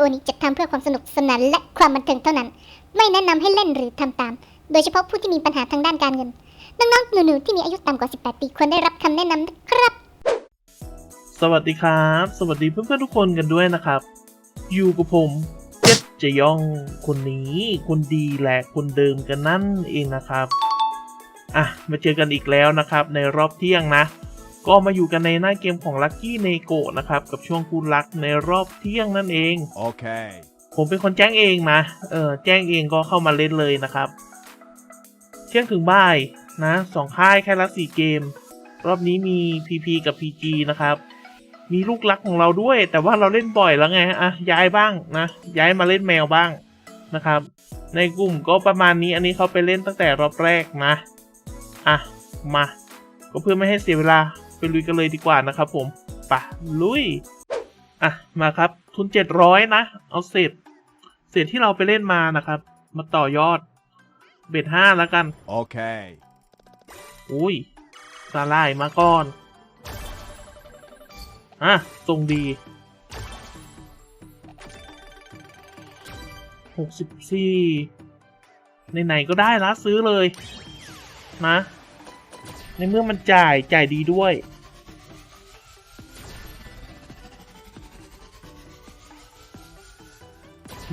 โอนี้จัดทำเพื่อความสนุกสนานและความบันเทิงเท่านั้น ไม่แนะนำให้เล่นหรือทำตาม โดยเฉพาะผู้ที่มีปัญหาทางด้านการเงิน น้องๆหนูๆที่มีอายุต่ำกว่า 18 ปีควรได้รับคำแนะนำนะครับ สวัสดีครับ สวัสดีเพื่อนๆทุกคนกันด้วยนะครับ อยู่กับผมเจ็ดจะยองคนนี้ คนดีและคนเดิมกันนั่นเองนะครับ อะ มาเจอกันอีกแล้วนะครับ ในรอบเที่ยงนะ ก็มาอยู่กันในหน้าเกมของ Lucky n e g o นะครับ กับช่วงคูณรักในรอบเที่ยงนั่นเอง Okay. ผมเป็นคนแจ้งเองนะเออแจ้งเองก็เข้ามาเล่นเลยนะครับ เที่ยงถึงบ่ายนะสองค่ายแค่ละสี่เกม รอบนี้มี PP กับ PG นะครับ มีลูกรักของเราด้วย แต่ว่าเราเล่นบ่อยแล้วไงอะย้ายบ้างนะ ย้ายมาเล่นแมวบ้างนะครับ ในกลุ่มก็ประมาณนี้อันนี้เขาไปเล่นตั้งแต่รอบแรกนะ อะมา ก็เพื่อไม่ให้เสียเวลา ไปลุยกันเลยดีกว่านะครับผมไปะลุย อะ มาครับ ทุนเจ็ดร้อยนะ เอาเศษเศษที่เราไปเล่นมานะครับ มาต่อยอด เบ็ดห้าแล้วกัน Okay. อุ้ยสาลายมาก่อน อะทรงดีหกสิบสี่ไหนๆก็ได้ละซื้อเลย นะ ในเมื่อมันจ่ายจ่ายดีด้วย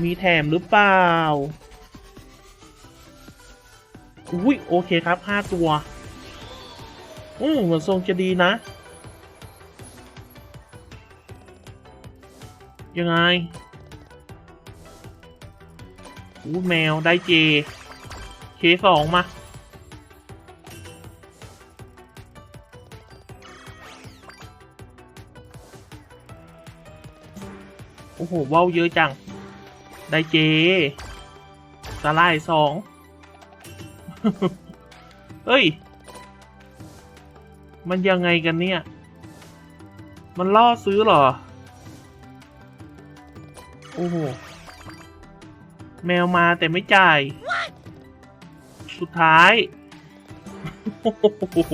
มีแถมหรือเปล่า อุ้ยโอเคครับห้าตัว อืมเหมือนทรงจะดีนะ ยังไงอู้แมวได้เจเคสองมา โอ้โหว้าวเยอะจัง ได้เจสลายสองเฮ้ย มันยังไงกันเนี่ย มันล่อซื้อเหรอ โอ้โห แมวมาแต่ไม่จ่าย สุดท้ายโอ้โห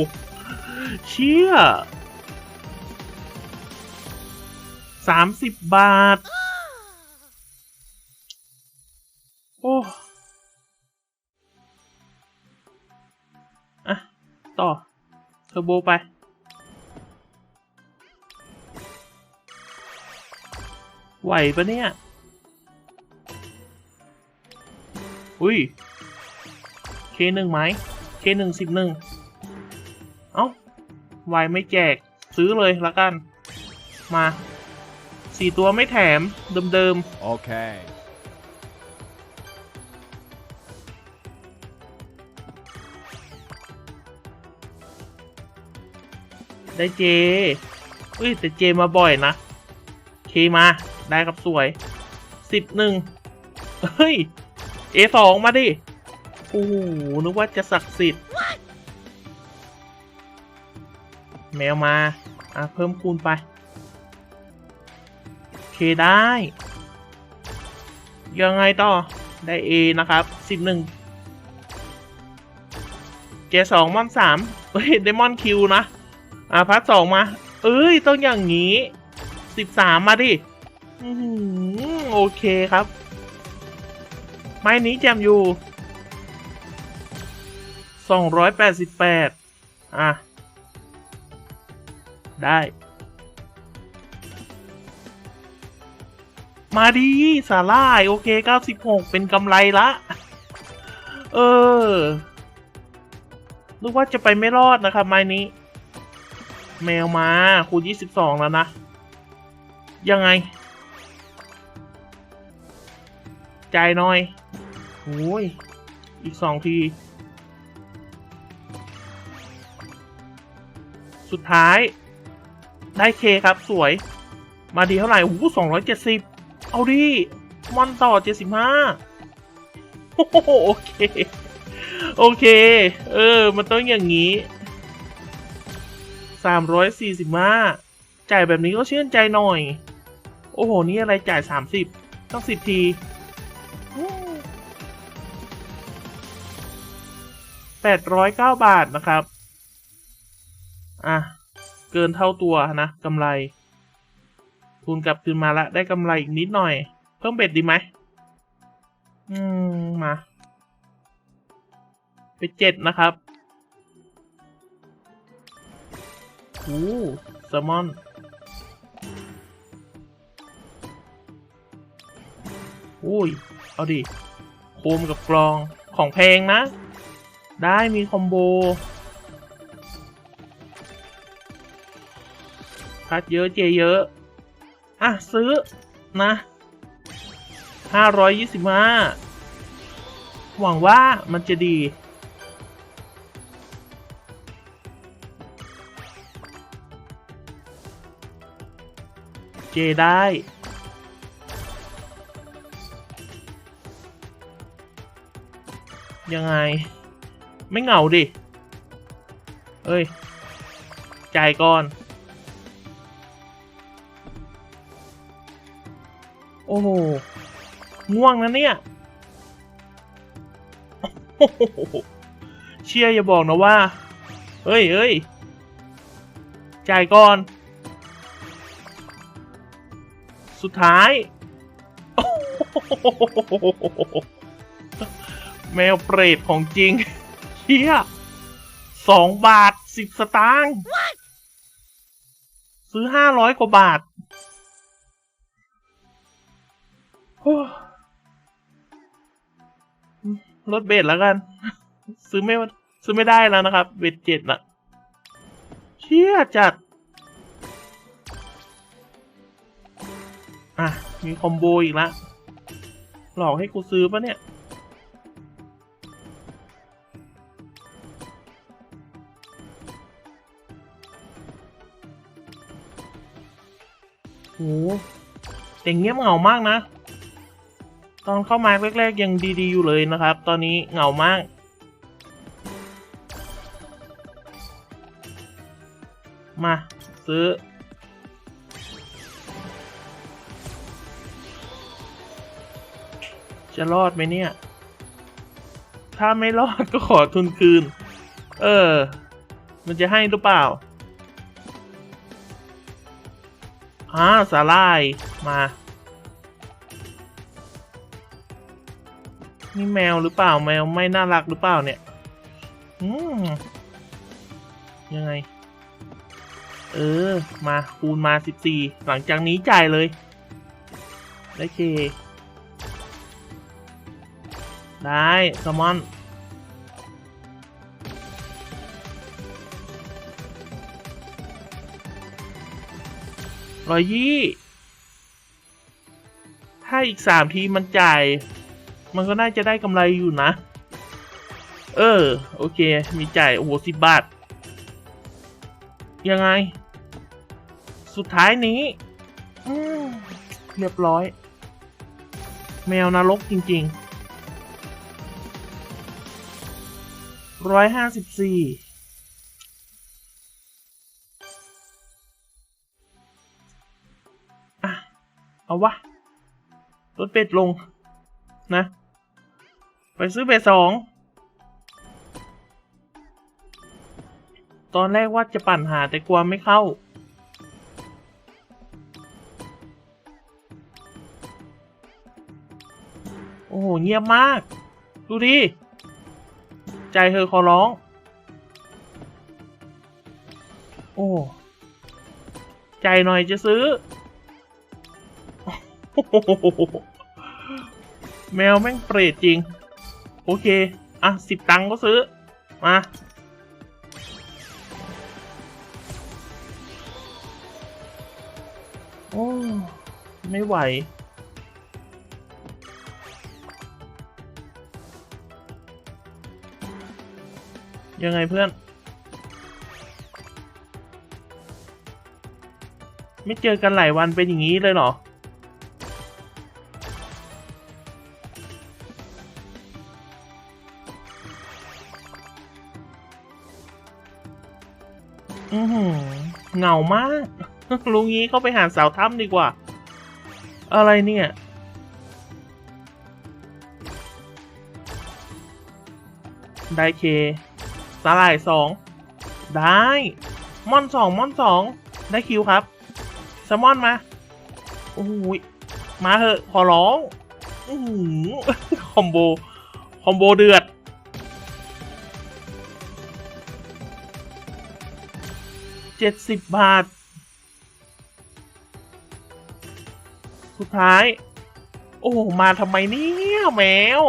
เชี่ย สามสิบบาท โอ้อะต่อ เทอร์โบไป ไหวปะเนี่ย อุ้ย เคหนึ่งไหม เคหนึ่งสิบหนึ่ง เอ้า ไหวไม่แจก ซื้อเลยละกัน มา สี่ตัวไม่แถม เดิม Okay. ๆได้เจ อุ้ย แต่เจมาบ่อยนะ เคมา ได้ครับสวย สิบหนึ่ง เฮ้ย เอสองมาดิ โอ้โห นึกว่าจะศักดิ์สิทธิ์ แมวมา อะ เพิ่มคูณไป เคได้ ยังไงต่อ ได้ A นะครับสิบหนึ่งเจสองมอนสามเฮ้ยเดมอนคิวนะ อะพัดสองมา เอ้ย ต้องอย่างนี้สิบสามมาดิอืโอเคครับ ไม้นี้แจมอยู่สองร้อยแปดสิบแปดอะ ได้ มาดีสาล่ายโอเค 96 เป็นกำไรละ เออนึกว่าจะไปไม่รอดนะครับไม้นี้ แมวมาคูณ22 แล้วนะ ยังไงจ่ายหน่อยโอ้ย อีกสองที สุดท้าย ได้เคครับสวย มาดีเท่าไหร่โอ้โหสองร้อยเจ็ดสิบ เอาดิมอนต่อเจ็ดสิบห้าโอ้โหโอเค โอเค เออ มันต้องอย่างนี้สามร้อยสี่สิบห้าจ่ายแบบนี้ก็ชื่นใจหน่อย โอ้โห นี่อะไรจ่ายสามสิบต้องสิบทีแปดร้อยเก้าบาทนะครับ อะ เกินเท่าตัวนะกำไร ทุนกลับคืนมาละได้กำไรอีกนิดหน่อย เพิ่มเบ็ดดีไหมอืม มา ไปเจ็ดนะครับโอ้แซลมอน อุ้ย เอาดิ โคมกับกลองของแพงนะ ได้มีคอมโบคัดเยอะเจเยอะ อะซื้อนะห้าร้อยยี่สิบห้าหวังว่ามันจะดี เจได้ยังไง ไม่เหงาดิ เอ้ย จ่ายก่อน โอ้โหง่วงนะเนี่ยโอ้โหเชียร์อย่าบอกนะว่าเฮ้ยเฮ้ยจ่ายก่อน สุดท้ายโอ้โหแมวเปรตของจริงเชียสองบาทสิบสตางค์ซื้อห้าร้อยกว่าบาท โอ้ลดเบ็ดแล้วกัน ซื้อไม่ซื้อไม่ได้แล้วนะครับ เบ็ดเจ็ดน่ะเชี่ยจัด อะ มีคอมโบอีกละ หลอกให้กูซื้อปะเนี่ยโหแต่เงียบเหงามากนะ ตอนเข้ามาแรกๆยังดีๆอยู่เลยนะครับ ตอนนี้เหงามาก มา ซื้อ จะรอดไหมเนี่ย ถ้าไม่รอดก็ขอทุนคืน เออ มันจะให้หรือเปล่าอ่าสาลายมา นี่แมวหรือเปล่าแมวไม่น่ารักหรือเปล่าเนี่ย อืมยังไง เออ มาคูณมาสิบสี่หลังจากนี้จ่ายเลยได้เค ได้แซลมอนร้อยยี่ ถ้าอีกสามทีมันจ่าย มันก็น่าจะได้กำไรอยู่นะ เออ โอเค มีจ่าย โอ้โหสิบบาท ยังไง สุดท้ายนี้ อืมเรียบร้อย แมวนรกจริง ๆร้อยห้าสิบสี่อะเอาวะลดเป็ดลง นะ ไปซื้อเป็ดสองตอนแรกว่าจะปั่นหาแต่กลัวไม่เข้า โอ้โห เงียบมาก ดูดิ ใจเธอขอร้อง โอ้ ใจหน่อยจะซื้อ แมวแม่งเปรตจริง โอเค อะสิบตังค์ก็ซื้อ มาโอ้ไม่ไหว ยังไงเพื่อน ไม่เจอกันหลายวันเป็นอย่างนี้เลยเหรอ อือหือเหงามากลุงงี้เข้าไปหาสาวถ้ำดีกว่า อะไรเนี่ย ได้เคสลายสอง ได้ ม่อนสองม่อนสอง ได้คิวครับแซลมอนมา โอ้ยมาเถอะ ขอร้อง อือคอมโบ คอมโบเดือด เจ็ดสิบบาท สุดท้าย โอ้ มาทำไมเนี่ยแมว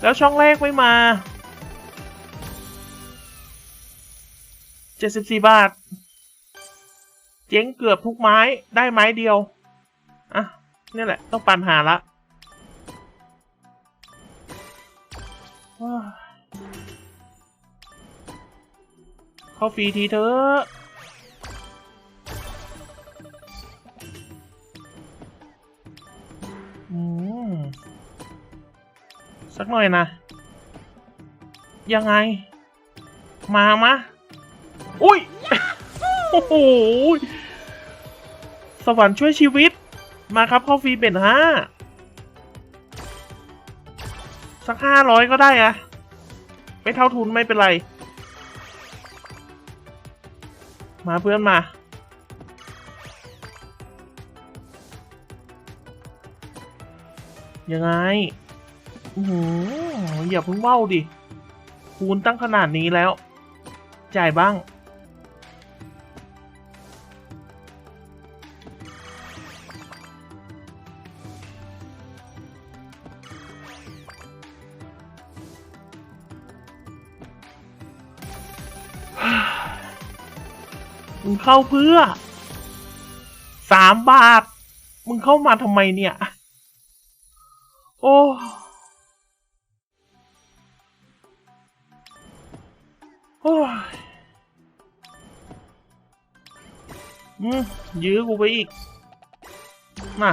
แล้วช่องแรกไม่มาเจ็ดสิบสี่บาท เจ๊งเกือบทุกไม้ได้ไม้เดียว อะ นี่แหละ ต้องปัญหาละ เข้าฟรีทีเถอะสักหน่อยนะ ยังไง มามะ อุ้ย โอ้โห สวรรค์ช่วยชีวิต มาครับเข้าฟรีเป็นห้าสักห้าร้อยก็ได้อะไม่เท่าทุนไม่เป็นไร มาเพื่อนมายังไงอือหืออย่าเพิ่งเว้าดิ คูณตั้งขนาดนี้แล้ว จ่ายบ้าง มึงเข้าเพื่อสามบาท มึงเข้ามาทำไมเนี่ย โอ้โอ้ยอืมยื้อกูไปอีก มา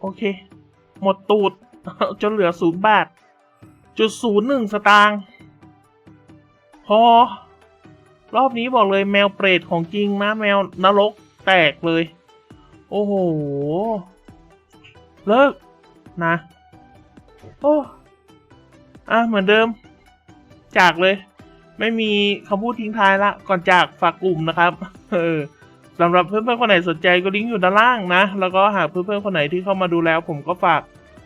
โอเค หมดตูด จนเหลือศูนย์บาท จุดศูนย์หนึ่งสตางค์พอ รอบนี้บอกเลยแมวเปรตของจริงนะแมวนรกแตกเลย โอ้โห เลิกนะ โอ้อะเหมือนเดิม จากเลย ไม่มีคำพูดทิ้งท้ายละ ก่อนจากฝากกลุ่มนะครับ เออสำหรับเพื่อนๆคนไหนสนใจก็ลิงก์อยู่ด้านล่างนะ แล้วก็หากเพื่อนๆคนไหนที่เข้ามาดูแล้ว ผมก็ฝาก